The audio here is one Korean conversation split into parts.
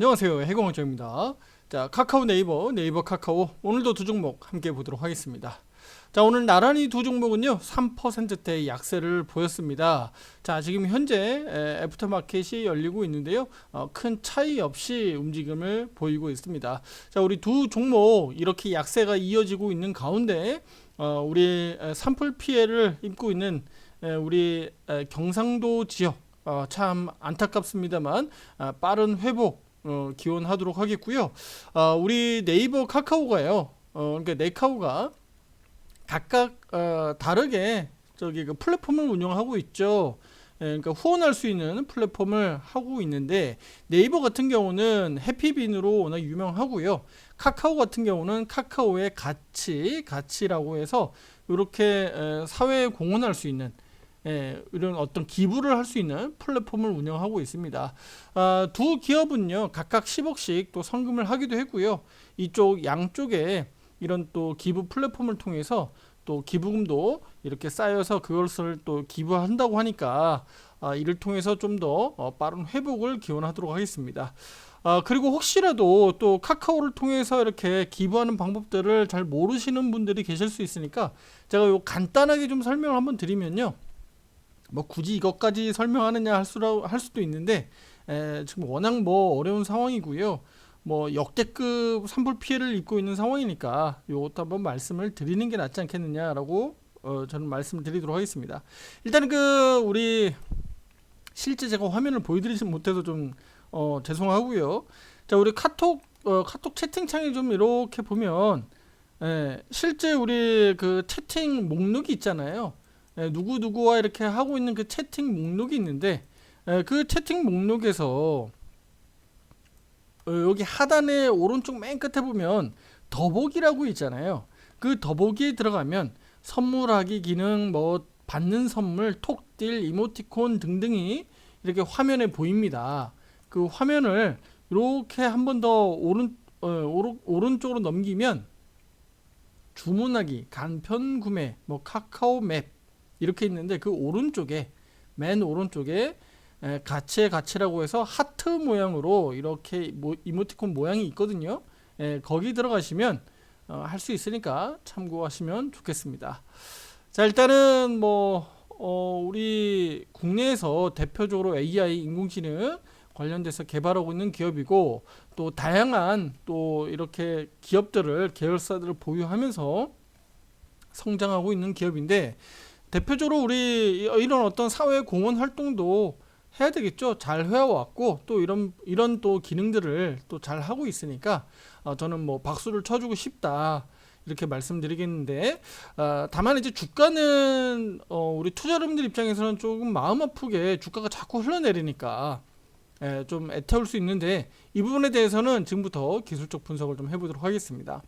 안녕하세요. 해공학장입니다. 자 카카오 네이버 네이버 카카오. 오늘도 두 종목 함께 보도록 하겠습니다. 자 오늘 나란히 두 종목은요 3%대 약세를 보였습니다. 자 지금 현재 에, 애프터마켓이 열리고 있는데요. 어, 큰 차이 없이 움직임을 보이고 있습니다. 자 우리 두 종목 이렇게 약세가 이어지고 있는 가운데 어, 우리 에, 산불 피해를 입고 있는 에, 우리 에, 경상도 지역. 어, 참 안타깝습니다만 아, 빠른 회복 어, 기원하도록 하겠고요. 어, 우리 네이버 카카오가요. 어, 그러니까 네카오가 각각 어, 다르게 저기 그 플랫폼을 운영하고 있죠. 예, 그러니까 후원할 수 있는 플랫폼을 하고 있는데 네이버 같은 경우는 해피빈으로 워낙 유명하고요. 카카오 같은 경우는 카카오의 가치, 가치라고 해서 이렇게 에, 사회에 공헌할 수 있는 예, 이런 어떤 기부를 할 수 있는 플랫폼을 운영하고 있습니다. 아, 두 기업은요 각각 10억씩 또 성금을 하기도 했고요. 이쪽 양쪽에 이런 또 기부 플랫폼을 통해서 또 기부금도 이렇게 쌓여서 그것을 또 기부한다고 하니까 아, 이를 통해서 좀더 어, 빠른 회복을 기원하도록 하겠습니다. 아, 그리고 혹시라도 또 카카오를 통해서 이렇게 기부하는 방법들을 잘 모르시는 분들이 계실 수 있으니까 제가 요 간단하게 좀 설명을 한번 드리면요. 뭐 굳이 이것까지 설명하느냐 할, 수라, 할 수도 있는데 에, 지금 워낙 뭐 어려운 상황이고요. 뭐 역대급 산불 피해를 입고 있는 상황이니까 이것도 한번 말씀을 드리는 게 낫지 않겠느냐라고 어, 저는 말씀을 드리도록 하겠습니다. 일단은 그 우리 실제 제가 화면을 보여드리지 못해서 좀 어, 죄송하고요. 자 우리 카톡 어, 카톡 채팅창에 좀 이렇게 보면 예, 실제 우리 그 채팅 목록이 있잖아요. 예, 누구 누구와 이렇게 하고 있는 그 채팅 목록이 있는데 예, 그 채팅 목록에서 어, 여기 하단에 오른쪽 맨 끝에 보면 더보기라고 있잖아요. 그 더보기에 들어가면 선물하기 기능, 뭐 받는 선물, 톡딜, 이모티콘 등등이 이렇게 화면에 보입니다. 그 화면을 이렇게 한 번 더 오른 어, 오른, 오른쪽으로 넘기면 주문하기, 간편 구매, 뭐 카카오 맵 이렇게 있는데 그 오른쪽에 맨 오른쪽에 에, 가치의 가치라고 해서 하트 모양으로 이렇게 모, 이모티콘 모양이 있거든요. 에, 거기 들어가시면 어, 할수 있으니까 참고하시면 좋겠습니다. 자 일단은 뭐 어, 우리 국내에서 대표적으로 AI 인공지능 관련돼서 개발하고 있는 기업이고 또 다양한 또 이렇게 기업들을 계열사들을 보유하면서 성장하고 있는 기업인데 대표적으로 우리 이런 어떤 사회 공헌 활동도 해야 되겠죠. 잘 해왔고 또 이런 이런 또 기능들을 또 잘 하고 있으니까 어, 저는 뭐 박수를 쳐주고 싶다 이렇게 말씀드리겠는데 어, 다만 이제 주가는 어, 우리 투자자분들 입장에서는 조금 마음 아프게 주가가 자꾸 흘러내리니까 예, 좀 애태울 수 있는데 이 부분에 대해서는 지금부터 기술적 분석을 좀 해보도록 하겠습니다.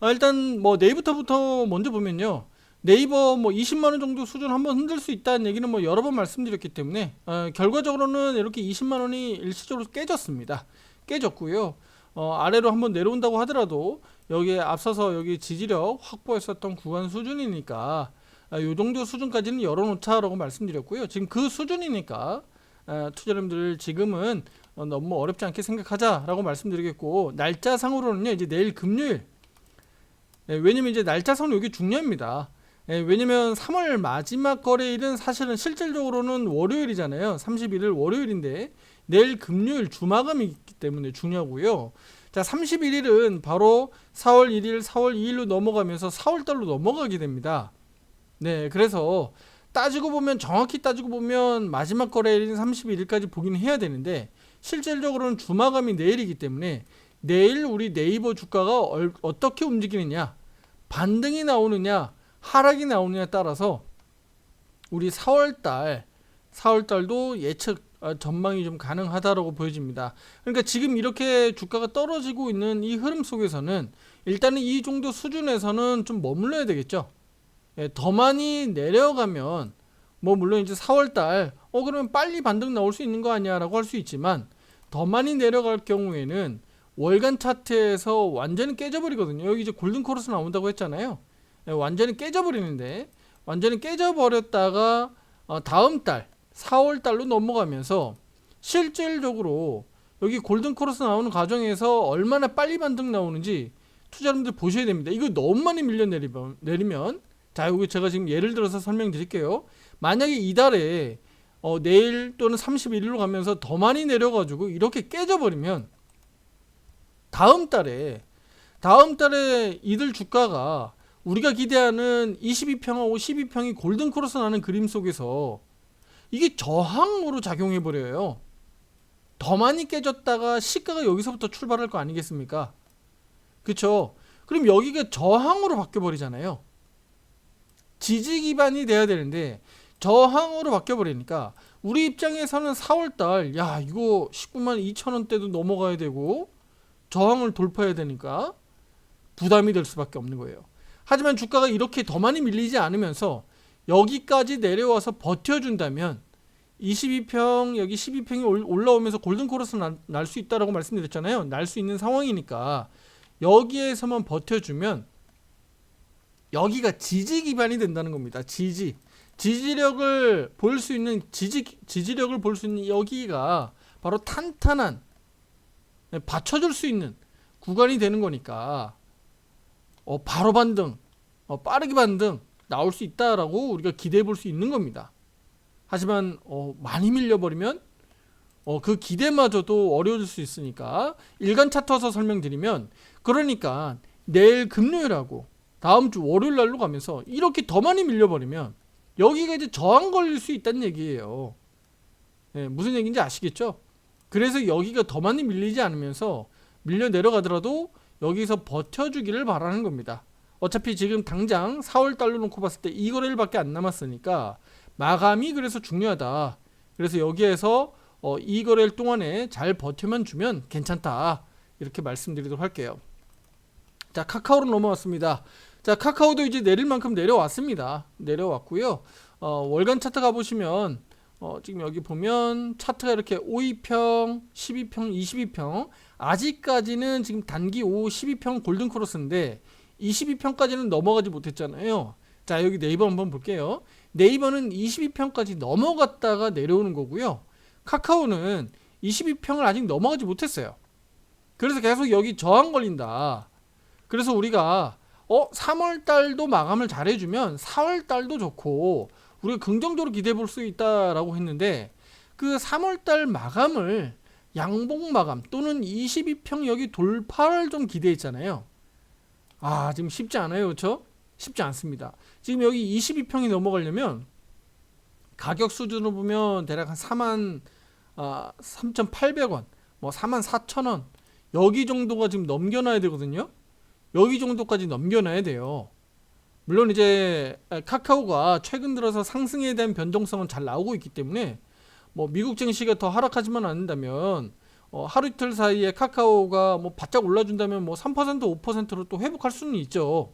어, 일단 뭐 네이버부터 먼저 보면요. 네이버 뭐 20만 원 정도 수준 한번 흔들 수 있다는 얘기는 뭐 여러 번 말씀드렸기 때문에 어, 결과적으로는 이렇게 20만 원이 일시적으로 깨졌습니다. 깨졌고요. 어, 아래로 한번 내려온다고 하더라도 여기에 앞서서 여기 지지력 확보했었던 구간 수준이니까 아, 요 정도 수준까지는 열어놓자라고 말씀드렸고요. 지금 그 수준이니까 아, 투자자님들 지금은 어, 너무 어렵지 않게 생각하자라고 말씀드리겠고 날짜상으로는요 이제 내일 금요일 네, 왜냐면 이제 날짜상으로 여기 중요합니다. 예, 왜냐면 3월 마지막 거래일은 사실은 실질적으로는 월요일이잖아요. 31일 월요일인데 내일 금요일 주마감이 있기 때문에 중요하고요. 자, 31일은 바로 4월 1일, 4월 2일로 넘어가면서 4월 달로 넘어가게 됩니다. 네, 그래서 따지고 보면 정확히 따지고 보면 마지막 거래일인 31일까지 보긴 해야 되는데 실질적으로는 주마감이 내일이기 때문에 내일 우리 네이버 주가가 얼, 어떻게 움직이느냐 반등이 나오느냐 하락이 나오느냐에 따라서 우리 4월달 4월달도 예측 어, 전망이 좀 가능하다라고 보여집니다. 그러니까 지금 이렇게 주가가 떨어지고 있는 이 흐름 속에서는 일단은 이 정도 수준에서는 좀 머물러야 되겠죠. 예, 더 많이 내려가면 뭐 물론 이제 4월달 어 그러면 빨리 반등 나올 수 있는 거 아니야라고 할 수 있지만 더 많이 내려갈 경우에는 월간 차트에서 완전히 깨져버리거든요. 여기 이제 골든 코러스 나온다고 했잖아요. 예, 완전히 깨져버리는데 완전히 깨져버렸다가 어, 다음 달 4월 달로 넘어가면서 실질적으로 여기 골든 크로스 나오는 과정에서 얼마나 빨리 반등 나오는지 투자자분들 보셔야 됩니다. 이거 너무 많이 밀려 내리면, 내리면 자 여기 제가 지금 예를 들어서 설명드릴게요. 만약에 이달에 어, 내일 또는 31일로 가면서 더 많이 내려가지고 이렇게 깨져버리면 다음 달에 다음 달에 이들 주가가 우리가 기대하는 22평하고 12평이 골든 크로스 나는 그림 속에서 이게 저항으로 작용해 버려요. 더 많이 깨졌다가 시가가 여기서부터 출발할 거 아니겠습니까? 그쵸? 그럼 여기가 저항으로 바뀌어 버리잖아요. 지지 기반이 돼야 되는데 저항으로 바뀌어 버리니까 우리 입장에서는 4월 달 야, 이거 19만 2천 원대도 넘어가야 되고 저항을 돌파해야 되니까 부담이 될 수밖에 없는 거예요. 하지만 주가가 이렇게 더 많이 밀리지 않으면서 여기까지 내려와서 버텨준다면 22평 여기 12평이 올라오면서 골든 코러스 날 수 있다라고 말씀드렸잖아요. 날 수 있는 상황이니까 여기에서만 버텨주면 여기가 지지 기반이 된다는 겁니다. 지지 지지력을 볼 수 있는 지지 지지력을 볼 수 있는 여기가 바로 탄탄한 네, 받쳐줄 수 있는 구간이 되는 거니까 어, 바로 반등, 어, 빠르게 반등 나올 수 있다라고 우리가 기대해 볼 수 있는 겁니다. 하지만 어, 많이 밀려버리면 어, 그 기대마저도 어려워질 수 있으니까 일간 차트서 설명드리면 그러니까 내일 금요일하고 다음 주 월요일 날로 가면서 이렇게 더 많이 밀려버리면 여기가 이제 저항 걸릴 수 있다는 얘기예요. 네, 무슨 얘기인지 아시겠죠? 그래서 여기가 더 많이 밀리지 않으면서 밀려 내려가더라도 여기서 버텨주기를 바라는 겁니다. 어차피 지금 당장 4월 달로 놓고 봤을 때이 거래일밖에 안 남았으니까 마감이 그래서 중요하다. 그래서 여기에서 어, 이 거래일 동안에 잘 버텨만 주면 괜찮다. 이렇게 말씀드리도록 할게요. 자 카카오로 넘어왔습니다. 자 카카오도 이제 내릴 만큼 내려왔습니다. 내려왔고요. 어, 월간 차트 가보시면 어, 지금 여기 보면 차트가 이렇게 5위평, 12평, 22평 아직까지는 지금 단기 5, 12평 골든 크로스인데 22평까지는 넘어가지 못했잖아요. 자 여기 네이버 한번 볼게요. 네이버는 22평까지 넘어갔다가 내려오는 거고요. 카카오는 22평을 아직 넘어가지 못했어요. 그래서 계속 여기 저항 걸린다. 그래서 우리가 어 3월 달도 마감을 잘 해주면 4월 달도 좋고 우리가 긍정적으로 기대해 볼 수 있다라고 했는데 그 3월 달 마감을 양봉 마감 또는 22평 여기 돌파를 좀 기대했잖아요. 아 지금 쉽지 않아요, 그렇죠? 쉽지 않습니다. 지금 여기 22평이 넘어가려면 가격 수준으로 보면 대략 한 4만 아, 3,800원, 뭐 4만 4천원 여기 정도가 지금 넘겨놔야 되거든요. 여기 정도까지 넘겨놔야 돼요. 물론 이제 카카오가 최근 들어서 상승에 대한 변동성은 잘 나오고 있기 때문에 뭐 미국 증시가 더 하락하지만 않는다면 어, 하루 이틀 사이에 카카오가 뭐 바짝 올라준다면 뭐 3% 5%로 또 회복할 수는 있죠.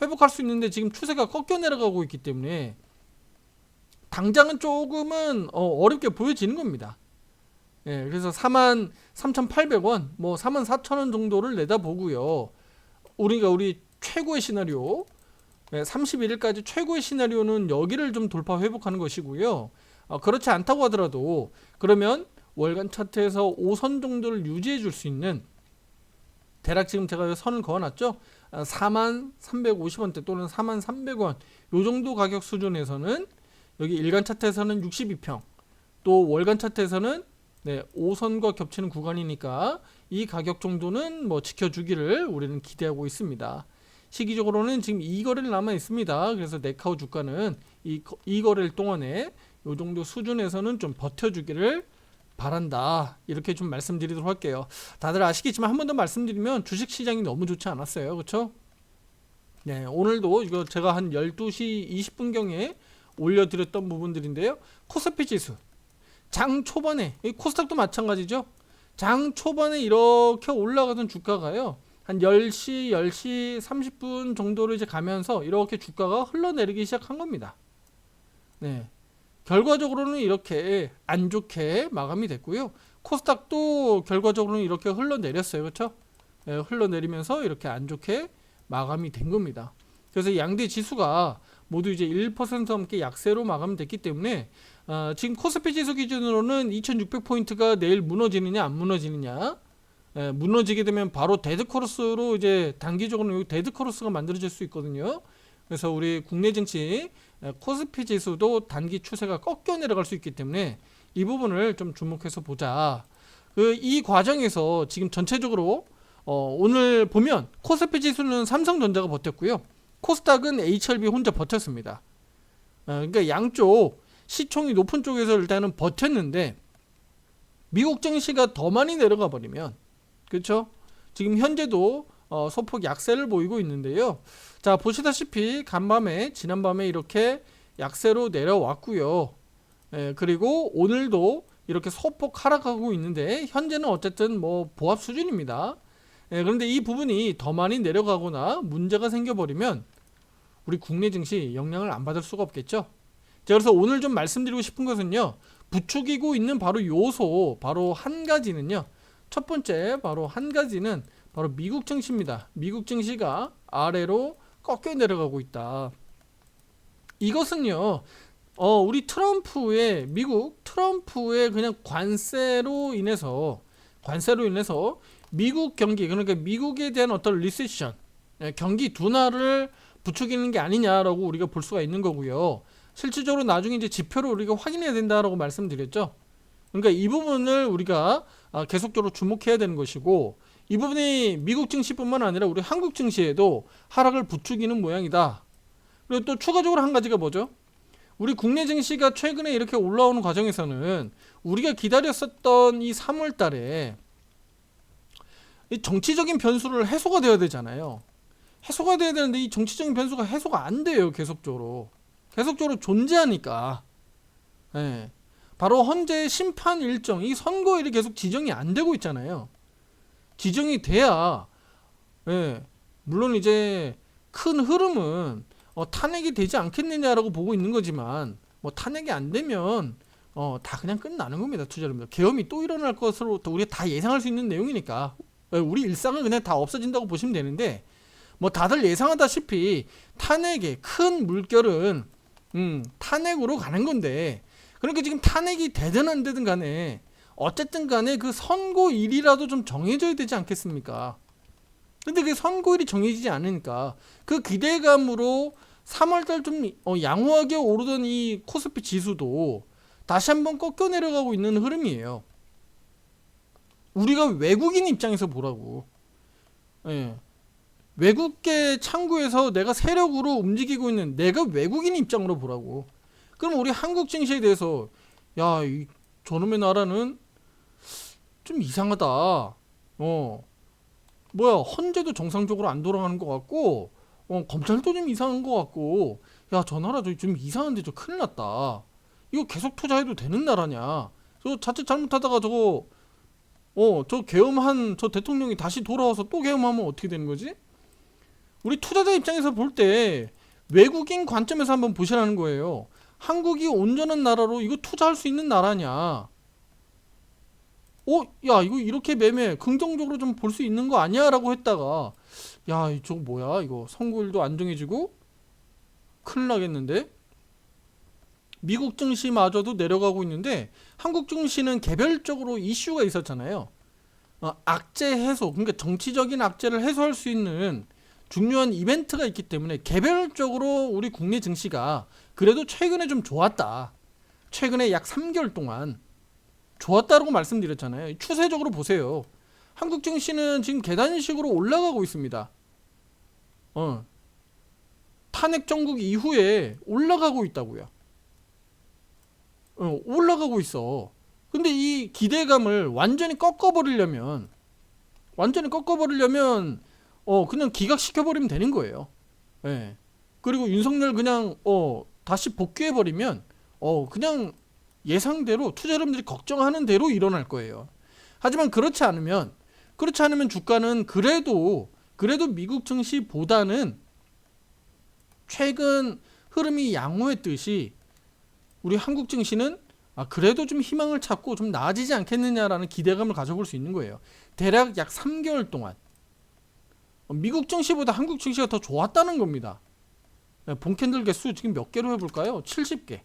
회복할 수 있는데 지금 추세가 꺾여 내려가고 있기 때문에 당장은 조금은 어, 어렵게 보여지는 겁니다. 예, 그래서 4만 3,800원, 뭐 4만 4천원 정도를 내다보고요. 우리가 우리 최고의 시나리오, 예, 31일까지 최고의 시나리오는 여기를 좀 돌파 회복하는 것이고요. 어, 그렇지 않다고 하더라도 그러면 월간 차트에서 5선 정도를 유지해 줄 수 있는 대략 지금 제가 선을 그어놨죠. 4만 350원대 또는 4만 300원 요 정도 가격 수준에서는 여기 일간 차트에서는 62평 또 월간 차트에서는 네, 5선과 겹치는 구간이니까 이 가격 정도는 뭐 지켜주기를 우리는 기대하고 있습니다. 시기적으로는 지금 이 거래를 남아 있습니다. 그래서 네카우 주가는 이, 이 거래일 동안에 요 정도 수준에서는 좀 버텨주기를 바란다. 이렇게 좀 말씀드리도록 할게요. 다들 아시겠지만 한 번 더 말씀드리면 주식 시장이 너무 좋지 않았어요. 그렇죠? 네, 오늘도 이거 제가 한 12시 20분경에 올려드렸던 부분들인데요. 코스피 지수. 장 초반에, 이 코스닥도 마찬가지죠. 장 초반에 이렇게 올라가던 주가가요. 한 10시, 10시 30분 정도로 이제 가면서 이렇게 주가가 흘러내리기 시작한 겁니다. 네. 결과적으로는 이렇게 안 좋게 마감이 됐고요. 코스닥도 결과적으로는 이렇게 흘러내렸어요. 그렇죠? 네, 흘러내리면서 이렇게 안 좋게 마감이 된 겁니다. 그래서 양대 지수가 모두 이제 1% 넘게 약세로 마감됐기 때문에 아, 지금 코스피 지수 기준으로는 2600포인트가 내일 무너지느냐 안 무너지느냐 예, 무너지게 되면 바로 데드 코러스로 이제 단기적으로 여기 데드 코러스가 만들어질 수 있거든요. 그래서 우리 국내 증시 예, 코스피 지수도 단기 추세가 꺾여 내려갈 수 있기 때문에 이 부분을 좀 주목해서 보자. 그 이 과정에서 지금 전체적으로 어, 오늘 보면 코스피 지수는 삼성전자가 버텼고요. 코스닥은 HLB 혼자 버텼습니다. 어, 그러니까 양쪽 시총이 높은 쪽에서 일단은 버텼는데 미국 증시가 더 많이 내려가 버리면 그렇죠? 지금 현재도 어, 소폭 약세를 보이고 있는데요. 자 보시다시피 간밤에 지난밤에 이렇게 약세로 내려왔고요. 예, 그리고 오늘도 이렇게 소폭 하락하고 있는데 현재는 어쨌든 뭐 보합 수준입니다. 예, 그런데 이 부분이 더 많이 내려가거나 문제가 생겨버리면 우리 국내 증시 영향을 안 받을 수가 없겠죠. 자, 그래서 오늘 좀 말씀드리고 싶은 것은요. 부추기고 있는 바로 요소, 바로 한 가지는요. 첫 번째, 바로 한 가지는 바로 미국 증시입니다. 미국 증시가 아래로 꺾여 내려가고 있다. 이것은요. 어, 우리 트럼프의 미국 트럼프의 그냥 관세로 인해서 관세로 인해서 미국 경기 그러니까 미국에 대한 어떤 리세션 예, 경기 둔화를 부추기는 게 아니냐라고 우리가 볼 수가 있는 거고요. 실질적으로 나중에 이제 지표를 우리가 확인해야 된다라고 말씀드렸죠. 그러니까 이 부분을 우리가 아, 계속적으로 주목해야 되는 것이고 이 부분이 미국 증시뿐만 아니라 우리 한국 증시에도 하락을 부추기는 모양이다. 그리고 또 추가적으로 한 가지가 뭐죠? 우리 국내 증시가 최근에 이렇게 올라오는 과정에서는 우리가 기다렸었던 이 3월 달에 이 정치적인 변수를 해소가 되어야 되잖아요. 해소가 돼야 되는데 이 정치적인 변수가 해소가 안 돼요. 계속적으로. 계속적으로 존재하니까. 예. 바로 현재 심판 일정, 이 선거일이 계속 지정이 안 되고 있잖아요. 지정이 돼야, 예. 물론 이제 큰 흐름은 어, 탄핵이 되지 않겠느냐라고 보고 있는 거지만, 뭐 탄핵이 안 되면 어, 다 그냥 끝나는 겁니다. 투자자분들. 계엄이 또 일어날 것으로 또 우리가 다 예상할 수 있는 내용이니까. 예, 우리 일상은 그냥 다 없어진다고 보시면 되는데, 뭐 다들 예상하다시피 탄핵의 큰 물결은 음, 탄핵으로 가는 건데 그러니까 지금 탄핵이 되든 안 되든 간에 어쨌든 간에 그 선고일이라도 좀 정해져야 되지 않겠습니까? 근데 그 선고일이 정해지지 않으니까 그 기대감으로 3월달 좀 어, 양호하게 오르던 이 코스피 지수도 다시 한번 꺾여 내려가고 있는 흐름이에요. 우리가 외국인 입장에서 보라고. 예. 외국계 창구에서 내가 세력으로 움직이고 있는 내가 외국인 입장으로 보라고. 그럼 우리 한국 증시에 대해서 야, 이 저놈의 나라는 좀 이상하다. 어. 뭐야, 헌재도 정상적으로 안 돌아가는 것 같고, 어, 검찰도 좀 이상한 것 같고, 야, 저 나라 좀 이상한데 저 큰일 났다. 이거 계속 투자해도 되는 나라냐? 저 자칫 잘못하다가 저거, 어, 저 계엄한 저 대통령이 다시 돌아와서 또 계엄하면 어떻게 되는 거지? 우리 투자자 입장에서 볼 때 외국인 관점에서 한번 보시라는 거예요. 한국이 온전한 나라로 이거 투자할 수 있는 나라냐? 어, 야, 이거 이렇게 매매 긍정적으로 좀 볼 수 있는 거 아니야 라고 했다가 야, 저거 뭐야? 이거 선거일도 안 정해지고 큰일 나겠는데? 미국 증시마저도 내려가고 있는데 한국 증시는 개별적으로 이슈가 있었잖아요. 어, 악재 해소, 그러니까 정치적인 악재를 해소할 수 있는 중요한 이벤트가 있기 때문에 개별적으로 우리 국내 증시가 그래도 최근에 좀 좋았다. 최근에 약 3개월 동안 좋았다고 말씀드렸잖아요. 추세적으로 보세요. 한국 증시는 지금 계단식으로 올라가고 있습니다. 어. 탄핵 정국 이후에 올라가고 있다고요. 어, 올라가고 있어. 근데 이 기대감을 완전히 꺾어버리려면 완전히 꺾어버리려면 어 그냥 기각시켜 버리면 되는 거예요. 예. 그리고 윤석열 그냥 어 다시 복귀해 버리면 어 그냥 예상대로 투자 여러분들이 걱정하는 대로 일어날 거예요. 하지만 그렇지 않으면 그렇지 않으면 주가는 그래도 그래도 미국 증시보다는 최근 흐름이 양호했듯이 우리 한국 증시는 아 그래도 좀 희망을 찾고 좀 나아지지 않겠느냐라는 기대감을 가져볼 수 있는 거예요. 대략 약 3개월 동안 미국 증시보다 한국 증시가 더 좋았다는 겁니다. 네, 본캔들 개수 지금 몇 개로 해볼까요? 70개.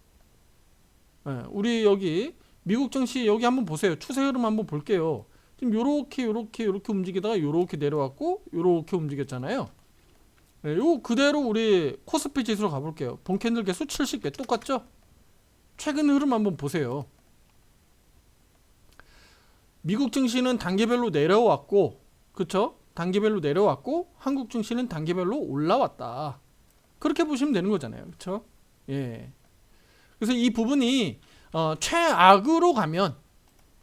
예, 우리 여기 미국 증시 여기 한번 보세요. 추세 흐름 한번 볼게요. 지금 요렇게 요렇게 요렇게 움직이다가 요렇게 내려왔고 요렇게 움직였잖아요. 예, 요 그대로 우리 코스피 지수로 가볼게요. 본 캔들 개수 70개 똑같죠? 최근 흐름 한번 보세요. 미국 증시는 단계별로 내려왔고, 그쵸? 단계별로 내려왔고, 한국 증시는 단계별로 올라왔다. 그렇게 보시면 되는 거잖아요. 그쵸? 예. 그래서 이 부분이 어, 최악으로 가면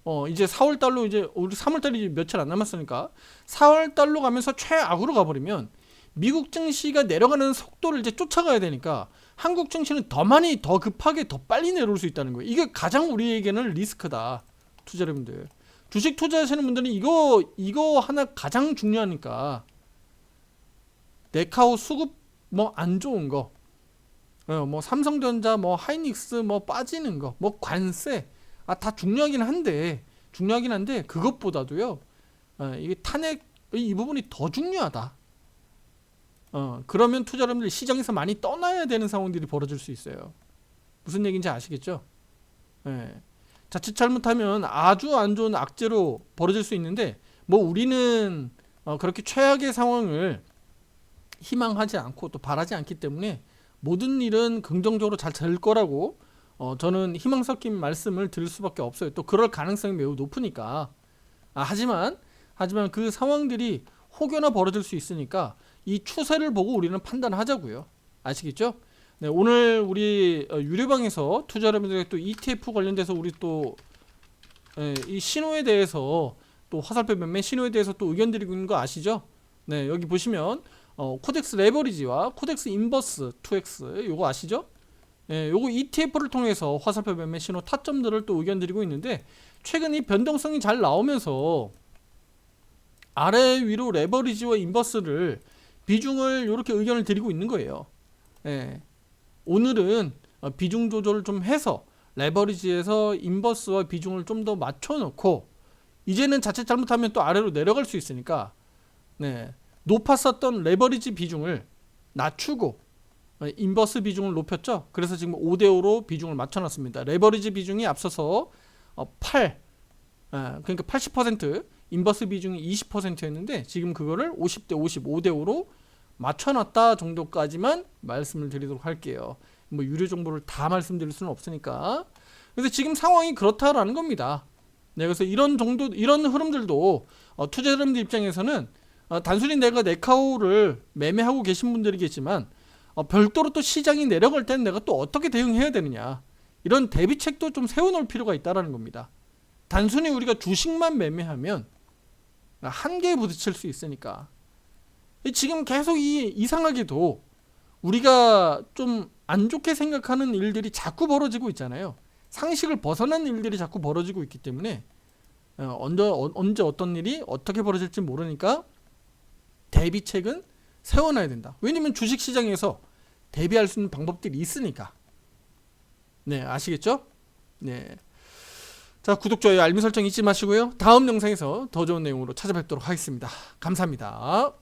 어, 이제 4월 달로 이제 우리 3월 달이 며칠 안 남았으니까 4월 달로 가면서 최악으로 가버리면 미국 증시가 내려가는 속도를 이제 쫓아가야 되니까 한국 증시는 더 많이 더 급하게 더 빨리 내려올 수 있다는 거예요. 이게 가장 우리에게는 리스크다. 투자자분들. 주식 투자하시는 분들은 이거 이거 하나 가장 중요하니까 네카오 수급 뭐 안 좋은 거 어, 뭐 삼성전자 뭐 하이닉스 뭐 빠지는 거 뭐 관세. 아 다 중요하긴 한데 중요하긴 한데 그것보다도요 어, 이게 탄핵 이, 이 부분이 더 중요하다. 어 그러면 투자자분들이 시장에서 많이 떠나야 되는 상황들이 벌어질 수 있어요. 무슨 얘기인지 아시겠죠? 예. 자칫 잘못하면 아주 안 좋은 악재로 벌어질 수 있는데 뭐 우리는 어, 그렇게 최악의 상황을 희망하지 않고 또 바라지 않기 때문에 모든 일은 긍정적으로 잘 될 거라고 어, 저는 희망 섞인 말씀을 드릴 수밖에 없어요. 또 그럴 가능성이 매우 높으니까. 아, 하지만 하지만 그 상황들이 혹여나 벌어질 수 있으니까 이 추세를 보고 우리는 판단하자고요. 아시겠죠? 네, 오늘 우리 어, 유료방에서 투자 여러분들에게 또 ETF 관련돼서 우리 또 예, 이 신호에 대해서 또 화살표 매매 신호에 대해서 또 의견 드리고 있는 거 아시죠? 네, 여기 보시면 어, 코덱스 레버리지와 코덱스 인버스 2X 요거 아시죠? 예, 요거 ETF를 통해서 화살표 매매 신호 타점들을 또 의견 드리고 있는데 최근 이 변동성이 잘 나오면서 아래 위로 레버리지와 인버스를 비중을 이렇게 의견을 드리고 있는 거예요. 예. 오늘은 어, 비중 조절을 좀 해서 레버리지에서 인버스와 비중을 좀 더 맞춰 놓고 이제는 자칫 잘못하면 또 아래로 내려갈 수 있으니까 네. 높았었던 레버리지 비중을 낮추고 어, 인버스 비중을 높였죠. 그래서 지금 5대 5로 비중을 맞춰 놨습니다. 레버리지 비중이 앞서서 어, 8 아, 그러니까 80% 인버스 비중이 20%였는데 지금 그거를 50대 50, 5대 5로 맞춰 놨다 정도까지만 말씀을 드리도록 할게요. 뭐 유료 정보를 다 말씀드릴 수는 없으니까. 그래서 지금 상황이 그렇다라는 겁니다. 네, 그래서 이런 정도 이런 흐름들도 어, 투자자분들 입장에서는 어, 단순히 내가 네카오를 매매하고 계신 분들이겠지만 어, 별도로 또 시장이 내려갈 때는 내가 또 어떻게 대응해야 되느냐 이런 대비책도 좀 세워놓을 필요가 있다라는 겁니다. 단순히 우리가 주식만 매매하면 한계에 부딪힐 수 있으니까 지금 계속 이 이상하게도 우리가 좀 안 좋게 생각하는 일들이 자꾸 벌어지고 있잖아요. 상식을 벗어난 일들이 자꾸 벌어지고 있기 때문에 어, 언제 어, 언제 어떤 일이 어떻게 벌어질지 모르니까 대비책은 세워놔야 된다. 왜냐면 주식 시장에서 대비할 수 있는 방법들이 있으니까. 네, 아시겠죠? 네. 자, 구독, 좋아요, 알림 설정 잊지 마시고요. 다음 영상에서 더 좋은 내용으로 찾아뵙도록 하겠습니다. 감사합니다.